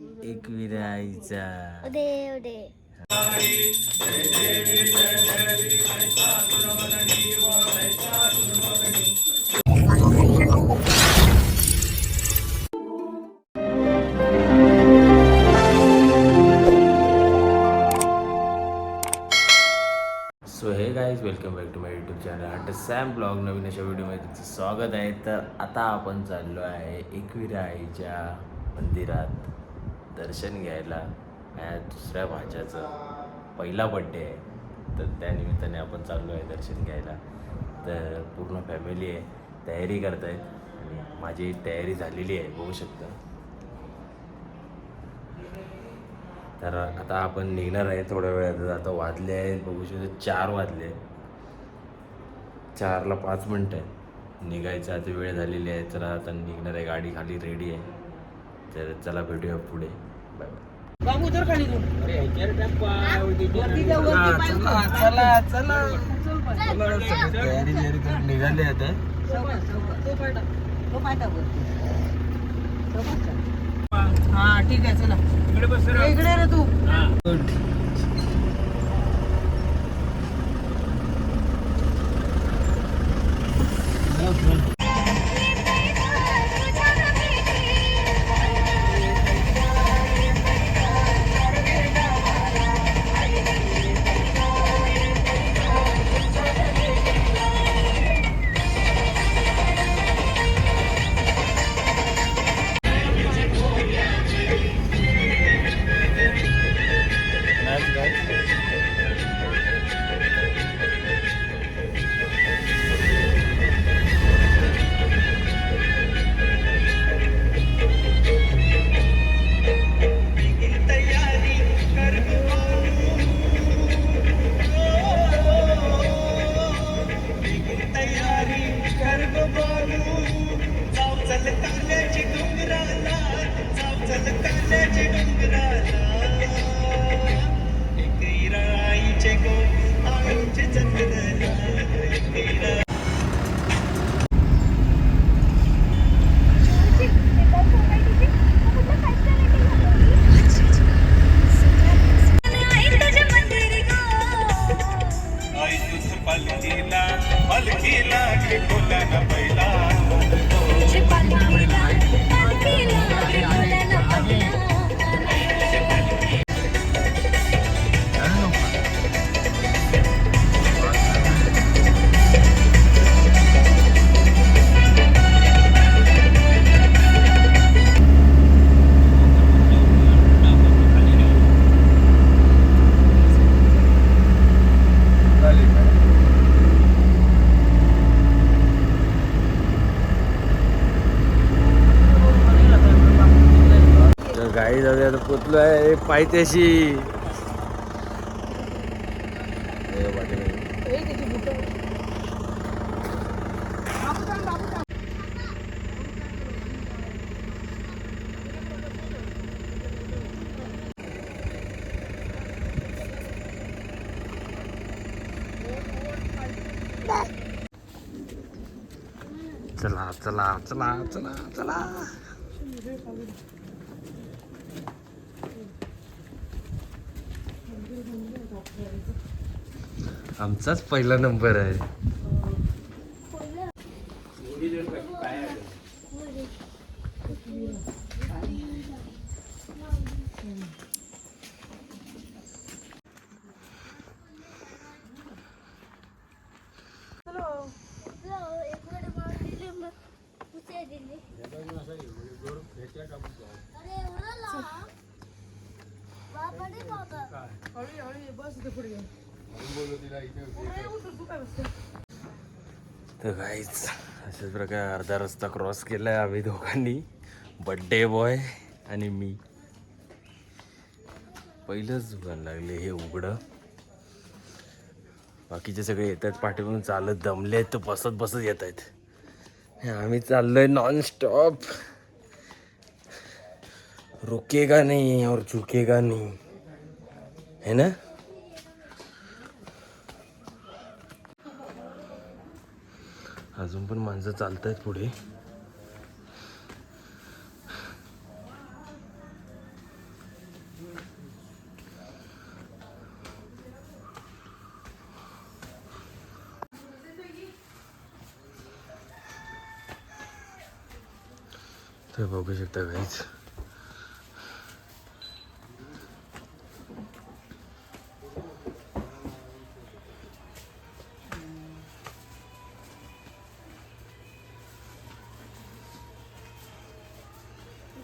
एकविरा आईचा उदे उदे. So hey guys welcome back to my YouTube channel hat Sam blog नवीन अशा व्हिडिओमध्ये तुमचं स्वागत आहे. तर आता आपण चाललो आहे एकविरा आईच्या मंदिरात. दर्शन घ्यायला माझ्या दुसऱ्या भाच्याचं पहिला बड्डे आहे. तर त्या निमित्ताने आपण चाललो आहे दर्शन घ्यायला. तर पूर्ण फॅमिली आहे तयारी करत आहेत आणि माझी तयारी झालेली आहे बघू शकता. तर आता आपण निघणार आहे थोड्या वेळात. आता वाजले आहेत बघू शकतो. चार वाजले चारला पाच मिनटं आहे निघायचं आता वेळ झालेली आहे. तर आता निघणार आहे गाडी खाली रेडी आहे. तर चला भेटूया पुढे. बाय बाय बाबू उतर खाली तू. चला चला चल पाय. तयारी तयारी करून निघाले आता. हा ठीक आहे चला. इकडे रे तू. पोचलो आहे पायथ्याशी हे. चला चला चला चला चला. आमचाच पहिला नंबर आहे हळू ये, हळू ये. बस पुढे तर काहीच अशाच प्रकारे अर्धा रस्ता क्रॉस केला आहे आम्ही दोघांनी. बड्डे बॉय आणि मी. पहिलंच दुकान लागले हे उघडं. बाकीचे सगळे येत आहेत पाठीमागून चालत दमले आहेत तर बसत बसत येत आहेत. आम्ही चाललोय नॉनस्टॉप रुकेगा नाही और झुकेगा नाही. है ना? अजून पण माणसं चालत आहेत पुढे. तर बघू शकता काहीच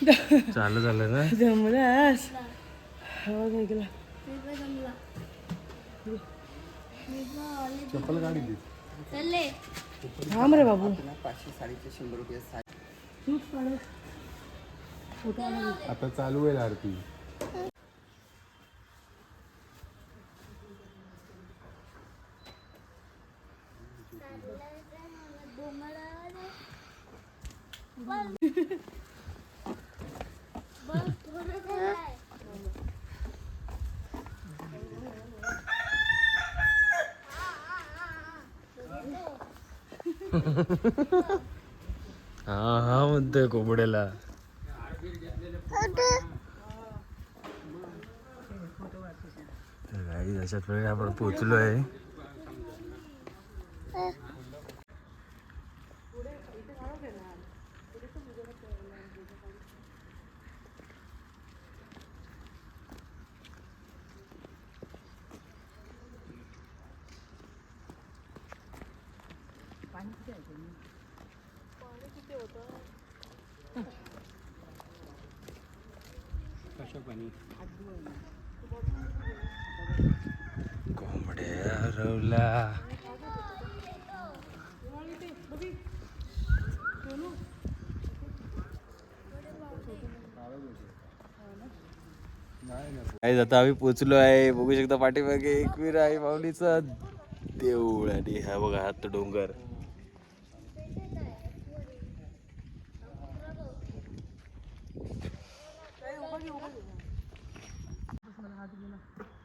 चालू झालं ना? जमलास? हो ऐकला थांब रे बाबू. पाचशे साडेचे शंभर रुपये. आता चालू आहे आरती. हा हा म्हणतोय कोंबड्याला. तर काही आपण पोचलोय पाणी किती आहे कोंबड्या हरवला काय आता आम्ही पोचलो आहे. बघू शकता पाठीमागे एकवीर आहे माऊलीचा. देऊळ आणि हा बघा हात डोंगर.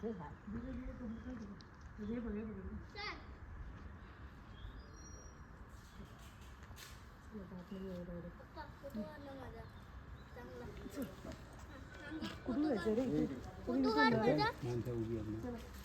세상. 고등어 저래 네. 고등어 말자. 난 배우기 없네.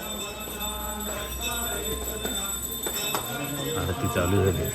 भरती चालू झाली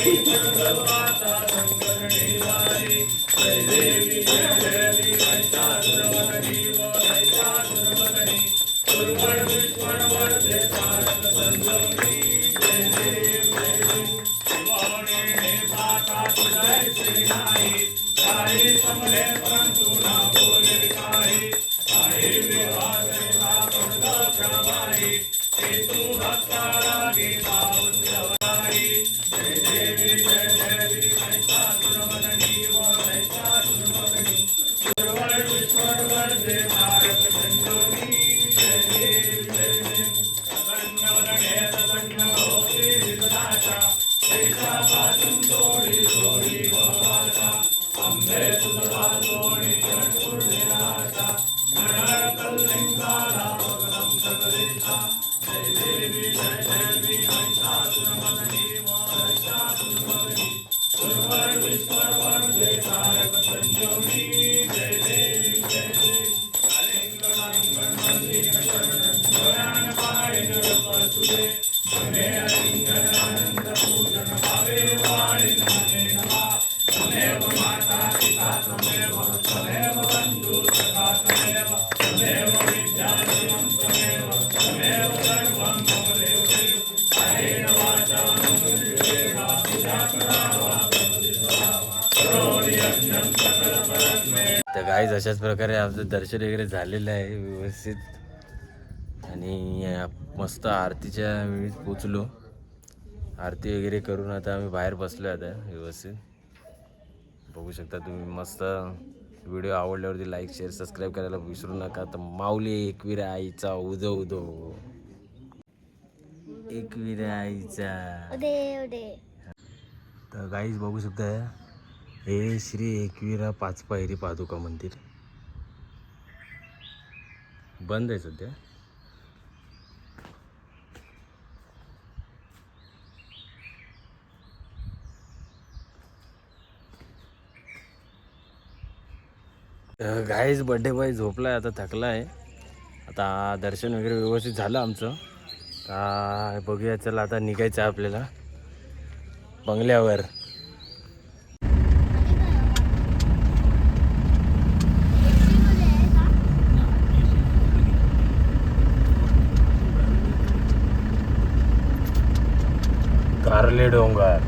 Hari Jagavata Sankarne Hey, baby. Let the guys अशाच प्रकारे आमचं दर्शन वगैरे झालेलं आहे व्यवस्थित. आणि मस्त आरतीच्या वेळी पोचलो. आरती वगैरे करून आता आम्ही बाहेर बसलो आता व्यवस्थित. बघू शकता तुम्ही मस्त व्हिडिओ आवडल्यावरती लाईक शेअर सबस्क्राईब करायला विसरू नका. तर माऊली एकविरा आईचा उदो उदो. एकविरा आईचा. तर गाईज बघू शकता. हे श्री एकविरा पाच पायरी पादुका मंदिर. बंद आहे सध्या. गाईज बड्डे बॉय आहे आता थकला आहे आता दर्शन वगैरे व्यवस्थित झालं आमचं. बघूया चला आता निघायचं आहे आपल्याला. बंगल्यावर. कारले डोंगर